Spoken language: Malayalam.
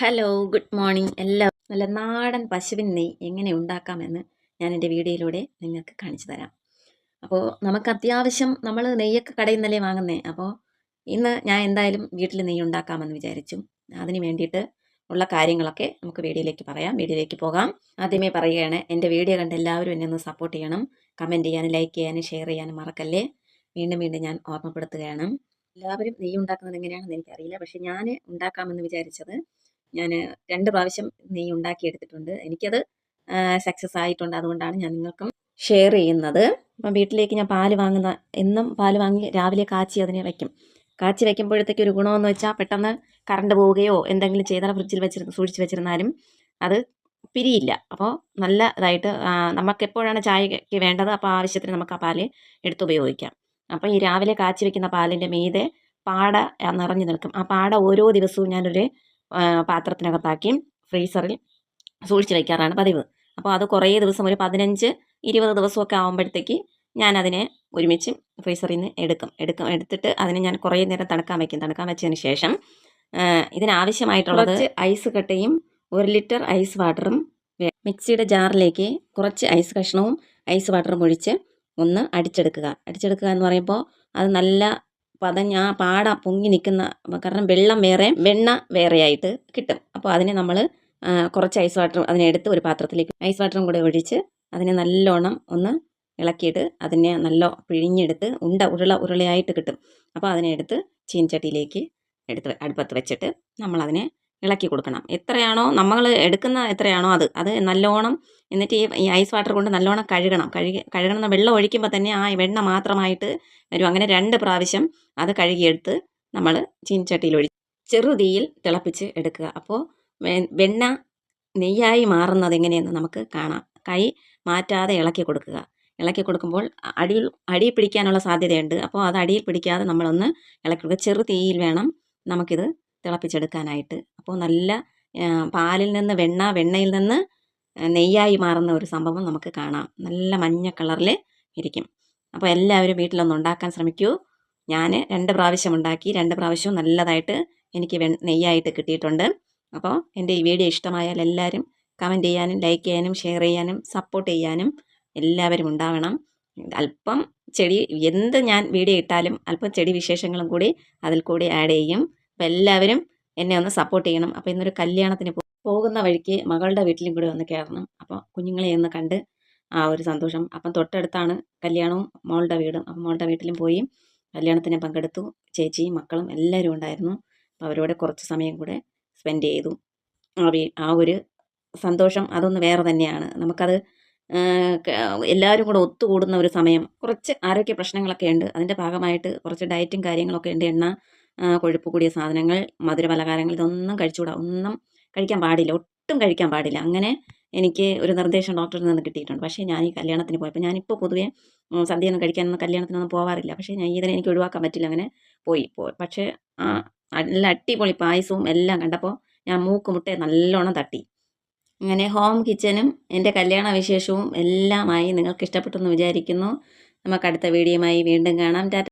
ഹലോ ഗുഡ് മോർണിംഗ് എല്ലാ നല്ല നാടൻ പശുവിൻ നെയ് എങ്ങനെ ഉണ്ടാക്കാമെന്ന് ഞാൻ എന്റെ വീഡിയോയിലൂടെ നിങ്ങൾക്ക് കാണിച്ചു തരാം. അപ്പോൾ നമുക്ക് അത്യാവശ്യം നമ്മൾ നെയ്യൊക്കെ കടയിൽ നിന്നല്ലേ വാങ്ങുന്നേ. അപ്പോൾ ഇന്ന് ഞാൻ എന്തായാലും വീട്ടിൽ നെയ്യ് ഉണ്ടാക്കാമെന്ന് വിചാരിച്ചു. അതിന് വേണ്ടിയിട്ട് ഉള്ള കാര്യങ്ങളൊക്കെ നമുക്ക് വീഡിയോയിലേക്ക് പറയാം. വീഡിയോയിലേക്ക് പോകാം. ആദ്യമേ പറയുകയാണ് എന്റെ വീഡിയോ കണ്ട് എല്ലാവരും എന്നെ ഒന്ന് സപ്പോർട്ട് ചെയ്യണം. കമന്റ് ചെയ്യാനും ലൈക്ക് ചെയ്യാനും ഷെയർ ചെയ്യാനും മറക്കല്ലേ? വീണ്ടും വീണ്ടും ഞാൻ ഓർമ്മപ്പെടുത്തുകയാണ്. എല്ലാവരും നെയ്യ് ഉണ്ടാക്കുന്നത് എങ്ങനെയാണെന്ന് എനിക്കറിയില്ല. പക്ഷേ ഞാൻ ഉണ്ടാക്കാമെന്ന് വിചാരിച്ചത് ഞാൻ രണ്ട് പ്രാവശ്യം നെയ്യ് ഉണ്ടാക്കിയെടുത്തിട്ടുണ്ട്. എനിക്കത് സക്സസ് ആയിട്ടുണ്ട്. അതുകൊണ്ടാണ് ഞാൻ നിങ്ങൾക്കും ഷെയർ ചെയ്യുന്നത്. അപ്പം വീട്ടിലേക്ക് ഞാൻ പാൽ വാങ്ങുന്ന എന്നും പാൽ വാങ്ങി രാവിലെ കാച്ചി അതിനെ വയ്ക്കും. കാച്ചി വയ്ക്കുമ്പോഴത്തേക്ക് ഒരു ഗുണമെന്ന് വെച്ചാൽ പെട്ടെന്ന് കറണ്ട് പോവുകയോ എന്തെങ്കിലും ചെയ്താൽ ഫ്രിഡ്ജിൽ വെച്ചിരുന്ന സൂക്ഷിച്ച് വെച്ചിരുന്നാലും അത് പിരിയില്ല. അപ്പോൾ നല്ല ഇതായിട്ട് നമുക്ക് എപ്പോഴാണ് ചായക്ക് വേണ്ടത് അപ്പോൾ ആവശ്യത്തിന് നമുക്ക് ആ പാൽ എടുത്ത് ഉപയോഗിക്കാം. അപ്പോൾ ഈ രാവിലെ കാച്ചി വെക്കുന്ന പാലിന്റെ മീതെ പാട നിറഞ്ഞു നിൽക്കും. ആ പാട ഓരോ ദിവസവും ഞാനൊരു പാത്രത്തിനകത്താക്കി ഫ്രീസറിൽ സൂക്ഷിച്ച് വയ്ക്കാറാണ് പതിവ്. അപ്പോൾ അത് കുറേ ദിവസം ഒരു പതിനഞ്ച് ഇരുപത് ദിവസമൊക്കെ ആകുമ്പോഴത്തേക്ക് ഞാനതിനെ ഒരുമിച്ച് ഫ്രീസറിൽ നിന്ന് എടുക്കും. എടുക്കും എടുത്തിട്ട് അതിനെ ഞാൻ കുറേ നേരം തണുക്കാൻ വയ്ക്കും തണുക്കാൻ വെച്ചതിന് ശേഷം ഇതിനാവശ്യമായിട്ടുള്ളത് ഐസ് കട്ടയും ഒരു ലിറ്റർ ഐസ് വാട്ടറും മിക്സിയുടെ ജാറിലേക്ക് കുറച്ച് ഐസ് കഷ്ണവും ഐസ് വാട്ടറും ഒഴിച്ച് ഒന്ന് അടിച്ചെടുക്കുക. അടിച്ചെടുക്കുക എന്ന് പറയുമ്പോൾ അത് നല്ല പതഞ്ഞ ആ പാട പൊങ്ങി നിൽക്കുന്ന കാരണം വെള്ളം വേറെ വെണ്ണ വേറെയായിട്ട് കിട്ടും. അപ്പോൾ അതിനെ നമ്മൾ കുറച്ച് ഐസ് വാട്ടർ അതിനെടുത്ത് ഒരു പാത്രത്തിലേക്ക് ഐസ് വാട്ടറും കൂടെ ഒഴിച്ച് അതിനെ നല്ലോണം ഒന്ന് ഇളക്കിയിട്ട് അതിനെ നല്ല പിഴിഞ്ഞെടുത്ത് ഉണ്ട ഉരുള ഉരുളയായിട്ട് കിട്ടും. അപ്പോൾ അതിനെ എടുത്ത് ചീനച്ചട്ടിയിലേക്ക് എടുത്ത് അടുപ്പത്ത് വെച്ചിട്ട് നമ്മളതിനെ ഇളക്കി കൊടുക്കണം. എത്രയാണോ നമ്മൾ എടുക്കുന്ന എത്രയാണോ അത്. അത് നല്ലോണം എന്നിട്ട് ഈ ഐസ് വാട്ടർ കൊണ്ട് നല്ലോണം കഴുകണം. കഴുകി കഴുകണം വെള്ളം ഒഴിക്കുമ്പോൾ തന്നെ ആ വെണ്ണ മാത്രമായിട്ട് വരും. അങ്ങനെ രണ്ട് പ്രാവശ്യം അത് കഴുകിയെടുത്ത് നമ്മൾ ചീനിച്ചട്ടിയിൽ ഒഴി ചെറുതീയിൽ തിളപ്പിച്ച് എടുക്കുക. അപ്പോൾ വെണ്ണ നെയ്യായി മാറുന്നത് എങ്ങനെയെന്ന് നമുക്ക് കാണാം. കൈ മാറ്റാതെ ഇളക്കി കൊടുക്കുക. ഇളക്കി കൊടുക്കുമ്പോൾ അടിയിൽ അടിയിൽ പിടിക്കാനുള്ള സാധ്യതയുണ്ട്. അപ്പോൾ അത് അടിയിൽ പിടിക്കാതെ നമ്മളൊന്ന് ഇളക്കി കൊടുക്കുക. ചെറു തീയിൽ വേണം നമുക്കിത് തിളപ്പിച്ചെടുക്കാനായിട്ട്. അപ്പോൾ നല്ല പാലിൽ നിന്ന് വെണ്ണ വെണ്ണയിൽ നിന്ന് നെയ്യായി മാറുന്ന ഒരു സംഭവം നമുക്ക് കാണാം. നല്ല മഞ്ഞ കളറിൽ ഇരിക്കും. അപ്പോൾ എല്ലാവരും വീട്ടിലൊന്ന് ഉണ്ടാക്കാൻ ശ്രമിക്കൂ. ഞാൻ രണ്ട് പ്രാവശ്യം ഉണ്ടാക്കി രണ്ട് പ്രാവശ്യവും നല്ലതായിട്ട് എനിക്ക് വെ നെയ്യായിട്ട് കിട്ടിയിട്ടുണ്ട്. അപ്പോൾ എന്റെ ഈ വീഡിയോ ഇഷ്ടമായാൽ എല്ലാവരും കമന്റ് ചെയ്യാനും ലൈക്ക് ചെയ്യാനും ഷെയർ ചെയ്യാനും സപ്പോർട്ട് ചെയ്യാനും എല്ലാവരും ഉണ്ടാവണം. അല്പം ചെടി എന്ത് ഞാൻ വീഡിയോ ഇട്ടാലും അല്പം ചെടി വിശേഷങ്ങളും കൂടി അതിൽ കൂടി ആഡ് ചെയ്യും. അപ്പോൾ എല്ലാവരും എന്നെ ഒന്ന് സപ്പോർട്ട് ചെയ്യണം. അപ്പോൾ ഇന്നൊരു കല്യാണത്തിന് പോകുന്ന വഴിക്ക് മകളുടെ വീട്ടിലും കൂടെ ഒന്ന് കയറണം. അപ്പോൾ കുഞ്ഞുങ്ങളെ ഒന്ന് കണ്ട് ആ ഒരു സന്തോഷം. അപ്പം തൊട്ടടുത്താണ് കല്യാണവും മോളുടെ വീടും. അപ്പം മോളുടെ വീട്ടിലും പോയി കല്യാണത്തിന് പങ്കെടുത്തു. ചേച്ചിയും മക്കളും എല്ലാവരും ഉണ്ടായിരുന്നു. അപ്പോൾ അവരോട് കുറച്ച് സമയം കൂടെ സ്പെൻഡ് ചെയ്തു. ആ ഒരു സന്തോഷം അതൊന്ന് വേറെ തന്നെയാണ്. നമുക്കത് എല്ലാവരും കൂടെ ഒത്തുകൂടുന്ന ഒരു സമയം. കുറച്ച് ആരോഗ്യ പ്രശ്നങ്ങളൊക്കെ ഉണ്ട്. അതിന്റെ ഭാഗമായിട്ട് കുറച്ച് ഡയറ്റും കാര്യങ്ങളൊക്കെ ഉണ്ട്. എണ്ണ കൊഴുപ്പ് കൂടിയ സാധനങ്ങൾ മധുര പലഹാരങ്ങൾ ഇതൊന്നും കഴിച്ചുകൂടാ. ഒന്നും കഴിക്കാൻ പാടില്ല. ഒട്ടും കഴിക്കാൻ പാടില്ല. അങ്ങനെ എനിക്ക് ഒരു നിർദ്ദേശം ഡോക്ടറിൽ നിന്ന് കിട്ടിയിട്ടുണ്ട്. പക്ഷേ ഞാൻ ഈ കല്യാണത്തിന് പോയപ്പോൾ ഞാനിപ്പോൾ പൊതുവേ സദ്യയൊന്നും കഴിക്കാനൊന്നും കല്യാണത്തിനൊന്നും പോവാറില്ല. പക്ഷേ ഞാൻ ഇതിനെ എനിക്ക് ഒഴിവാക്കാൻ പറ്റില്ല. അങ്ങനെ പോയി. പോയി പക്ഷേ നല്ല അടിപൊളി പായസവും എല്ലാം കണ്ടപ്പോൾ ഞാൻ മൂക്ക് മുട്ട നല്ലോണം തട്ടി. അങ്ങനെ ഹോം കിച്ചനും എന്റെ കല്യാണ വിശേഷവും എല്ലാമായി നിങ്ങൾക്ക് ഇഷ്ടപ്പെട്ടെന്ന് വിചാരിക്കുന്നു. നമുക്ക് അടുത്ത വീഡിയോയുമായി വീണ്ടും കാണാം.